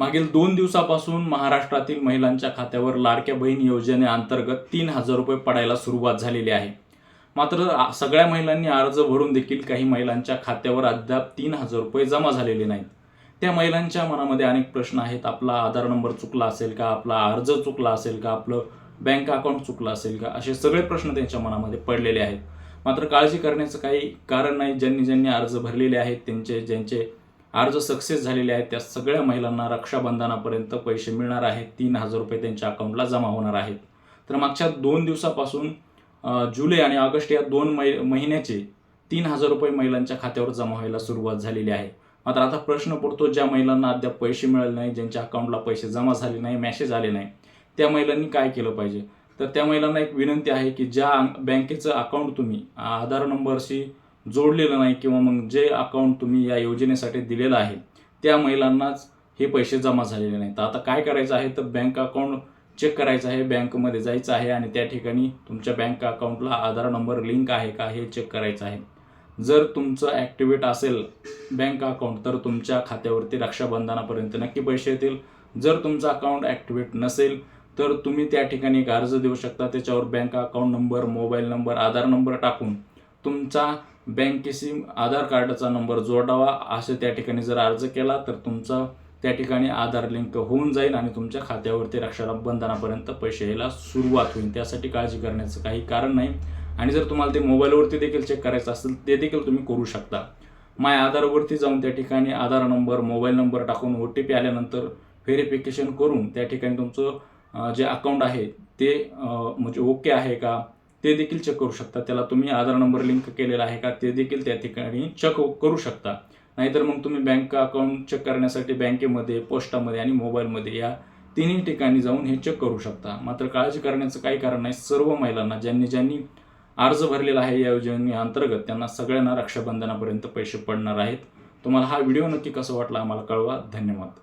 मागील दोन दिवसापासून महाराष्ट्रातील महिलांच्या खात्यावर लाडक्या बहीण योजनेअंतर्गत तीन हजार रुपये पडायला सुरुवात झालेली आहे. मात्र सगळ्या महिलांनी अर्ज भरून देखील काही महिलांच्या खात्यावर अद्याप तीन हजार रुपये जमा झालेले नाहीत. त्या महिलांच्या मनामध्ये अनेक प्रश्न आहेत. आपला आधार नंबर चुकला असेल का? आपला अर्ज चुकला असेल का? आपलं बँक अकाउंट चुकलं असेल का? असे सगळे प्रश्न त्यांच्या मनामध्ये पडलेले आहेत. मात्र काळजी करण्याचं काही कारण नाही. ज्यांनी ज्यांनी अर्ज भरलेले आहेत त्यांचे ज्यांचे अर्ज सक्सेस झालेले आहेत त्या सगळ्या महिलांना रक्षाबंधनापर्यंत पैसे मिळणार आहेत. तीन हजार रुपये त्यांच्या अकाउंटला जमा होणार आहेत. तर मागच्या दोन दिवसापासून जुलै आणि ऑगस्ट या दोन मै महिन्याचे तीन हजार रुपये महिलांच्या खात्यावर जमा व्हायला सुरुवात झालेली आहे. मात्र आता प्रश्न पडतो ज्या महिलांना अद्याप पैसे मिळाले नाही ज्यांच्या अकाउंटला पैसे जमा झाले नाही मेसेज आले नाही त्या महिलांनी काय केलं पाहिजे? तर त्या महिलांना एक विनंती आहे की ज्या बँकेचं अकाउंट तुम्ही आधार नंबरशी जोडलेलं नाही किंवा मग जे अकाउंट तुम्ही या योजनेसाठी दिलेलं आहे त्या महिलांनाच हे पैसे जमा झालेले नाहीत. तर आता काय करायचं आहे? तर बँक अकाउंट चेक करायचं आहे बँकमध्ये जायचं आहे आणि त्या ठिकाणी तुमच्या बँक अकाउंटला आधार नंबर लिंक आहे का हे चेक करायचं आहे. जर तुमचं ॲक्टिवेट असेल बँक अकाउंट तर तुमच्या खात्यावरती रक्षाबंधनापर्यंत नक्की पैसे येतील. जर तुमचं अकाउंट ॲक्टिवेट नसेल तर तुम्ही त्या ठिकाणी एक अर्ज देऊ शकता. त्याच्यावर bank account number mobile number Aadhaar number टाकून तुमचा बँकेशी आधार कार्डाचा नंबर जोडावा असं त्या ठिकाणी जर अर्ज केला तर तुमचा त्या ठिकाणी आधार लिंक होऊन जाईल आणि तुमच्या खात्यावरती रक्षाबंधनापर्यंत पैसे यायला सुरुवात होईल. त्यासाठी काळजी करण्याचं काही कारण नाही. आणि जर तुम्हाला ते मोबाईलवरती देखील चेक करायचं असेल ते देखील तुम्ही करू शकता. माय आधारवरती जाऊन त्या ठिकाणी आधार नंबर मोबाईल नंबर टाकून ओ टी पी आल्यानंतर व्हेरिफिकेशन करून त्या ठिकाणी तुमचं जे अकाउंट आहे ते म्हणजे ओके आहे का? ते देखील चेक करू शकता. त्याला तुम्ही आधार नंबर लिंक केलेला आहे का ते देखील त्या ठिकाणी चेक करू शकता. नाहीतर मग तुम्ही बँक अकाउंट चेक करण्यासाठी बँकेमध्ये पोस्टामध्ये आणि मोबाईलमध्ये या तिन्ही ठिकाणी जाऊन हे चेक करू शकता. मात्र काळजी करण्याचं काही कारण नाही. सर्व महिलांना ज्यांनी ज्यांनी अर्ज भरलेला आहे या योजनेअंतर्गत त्यांना सगळ्यांना रक्षाबंधनापर्यंत पैसे पडणार आहेत. तुम्हाला हा व्हिडिओ नक्की कसा वाटला आम्हाला कळवा. धन्यवाद.